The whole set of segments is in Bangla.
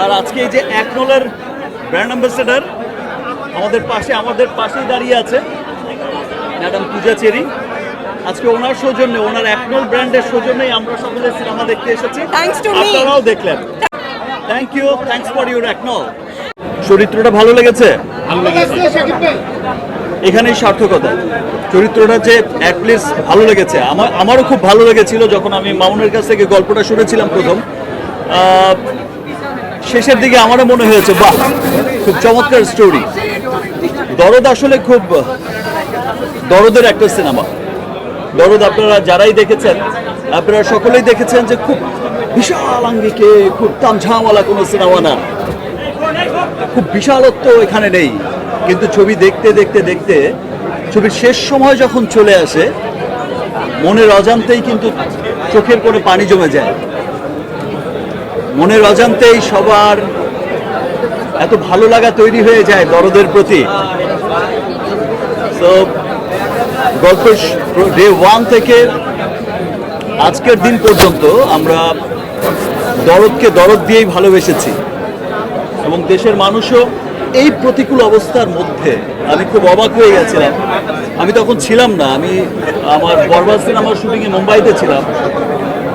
আর আজকে এই যে একনলের ব্র্যান্ড অ্যাম্বাসেডার আমাদের পাশে আমাদের পাশেই দাঁড়িয়ে আছে ম্যাডাম পূজা চেরি। আজকে ওনার সৌজন্যে ওনার একনল ব্র্যান্ডের সৌজন্যেই আমরা সকলে সিনেমা দেখতে এসেছি। আপনারাও দেখলেন। Thank you thanks for your একনল। চরিত্রটা ভালো লেগেছে? এখানেই সার্থকতা। চরিত্রটা যে অ্যাটলিস্ট ভালো লেগেছে আমার আমারও খুব ভালো লেগেছিল যখন আমি মামুনের কাছ থেকে গল্পটা শুনেছিলাম প্রথম। আহ, শেষের দিকে আমারও মনে হয়েছে, বাহ, খুব চমৎকার স্টোরি দরদ আসলে খুব দরদের একটা সিনেমা দরদ আপনারা যারাই দেখেছেন, আপনারা সকলেই দেখেছেন যে খুব বিশাল আঙ্গিকে, খুব তামঝামওয়ালা কোনো সিনেমা না। খুব বিশালত্ব এখানে নেই। কিন্তু ছবি দেখতে দেখতে দেখতে, ছবির শেষ সময় যখন চলে আসে, মনের অজান্তেই কিন্তু চোখের কোনো পানি জমে যায়। মনের অজান্তেই সবার এত ভালো লাগা তৈরি হয়ে যায় দরদের প্রতি। তো গল্প ডে ওয়ান থেকে আজকের দিন পর্যন্ত আমরা দরদকে দরদ দিয়েই ভালোবেসেছি। এবং দেশের মানুষও এই প্রতিকূল অবস্থার মধ্যে, আমি খুব অবাক হয়ে গেছিলাম। আমি তখন ছিলাম না, আমি আমার বরবাস দিন আমার শুটিংয়ে মুম্বাইতে ছিলাম।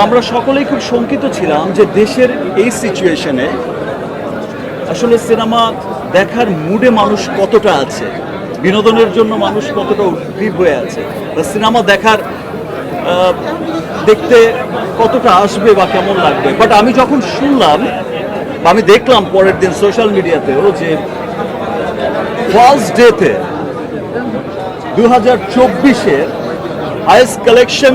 আমরা সকলেই খুব শঙ্কিত ছিলাম যে দেশের এই সিচুয়েশনে আসলে সিনেমা দেখার মুডে মানুষ কতটা আছে? বিনোদনের জন্য মানুষ কতটা উদ্গ্রীব হয়ে আছে? বা সিনেমা দেখার দেখতে কতটা আসবে বা কেমন লাগবে? বাট আমি যখন শুনলাম, বা আমি দেখলাম পরের দিন সোশ্যাল মিডিয়াতেও যে ফার্স্ট ডেতে দু হাজার চব্বিশের হায়েস্ট কালেকশন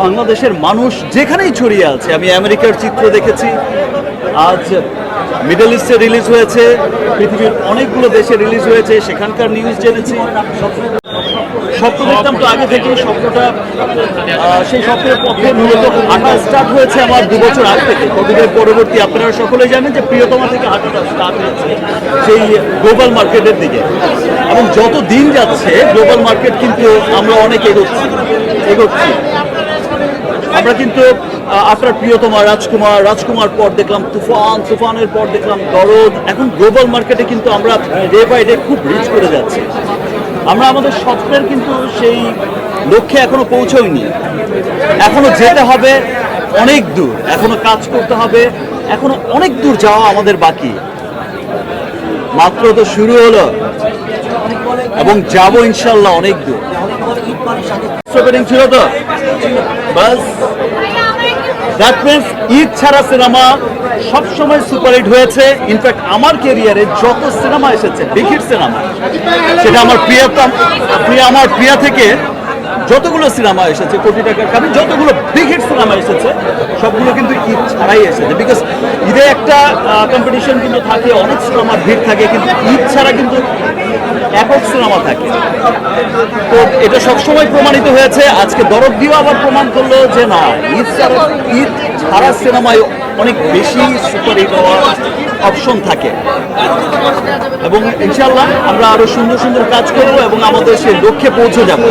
বাংলাদেশের মানুষ যেখানেই ছড়িয়ে আছে, আমি আমেরিকার চিত্র দেখেছি। আজ মিডল ইস্টে রিলিজ হয়েছে, পৃথিবীর অনেকগুলো দেশে রিলিজ হয়েছে, সেখানকার নিউজ জেনেছি। স্বপ্ন দেখতাম তো আগে থেকেই স্বপ্নটা সেই স্বপ্নের পথে মূলত হাঁটা স্টার্ট হয়েছে আমার দু বছর আগে থেকে। কোভিডের পরবর্তী, আপনারা সকলে জানেন যে প্রিয়তমা থেকে হাঁটাটা স্টার্ট হয়েছে সেই গ্লোবাল মার্কেটের দিকে। এবং যত দিন যাচ্ছে গ্লোবাল মার্কেট কিন্তু আমরা অনেক এগোচ্ছি এগোচ্ছি। আমরা কিন্তু আপনার প্রিয়তমা রাজকুমার রাজকুমার পর দেখলাম তুফান, তুফানের পর দেখলাম দরদ। এখন গ্লোবাল মার্কেটে কিন্তু আমরা ডে বাই ডে খুব রিচ করে যাচ্ছি। আমরা আমাদের স্বপ্নের কিন্তু সেই লক্ষ্যে এখনও পৌঁছইনি। এখনও যেতে হবে অনেক দূর। এখনও কাজ করতে হবে, এখনও অনেক দূর যাওয়া আমাদের বাকি। মাত্র তো শুরু হলো। এবং যাব ইনশাল্লাহ অনেক দূর। ওপেনিং ছিল তো? বাস। দ্যাট মিনস ঈদ ছাড়া সিনেমা সবসময় সুপারহিট হয়েছে। ইনফ্যাক্ট আমার ক্যারিয়ারে যত সিনেমা এসেছে হিট সিনেমা, সেটা আমার প্রিয়তম প্রিয়া আমার প্রিয়া থেকে যতগুলো সিনেমা এসেছে, কোটি টাকার কারণ যতগুলো বিগ সিনেমা এসেছে, সবগুলো কিন্তু ঈদ ছাড়াই এসেছে। বিকজ ঈদে একটা কম্পিটিশন কিন্তু থাকে, অনেক সিনেমার ভিড় থাকে, কিন্তু ঈদ ছাড়া কিন্তু একক সিনেমা থাকে। তো এটা সবসময় প্রমাণিত হয়েছে। আজকে দরদ দিয়েও আবার প্রমাণ করল যে না, ঈদ ছাড়া ঈদ ছাড়া সিনেমায় অনেক বেশি সুপারহিট হওয়ার অপশন থাকে। এবং ইনশাল্লাহ আমরা আরও সুন্দর সুন্দর কাজ করব এবং আমাদের সেই লক্ষ্যে পৌঁছে যাব।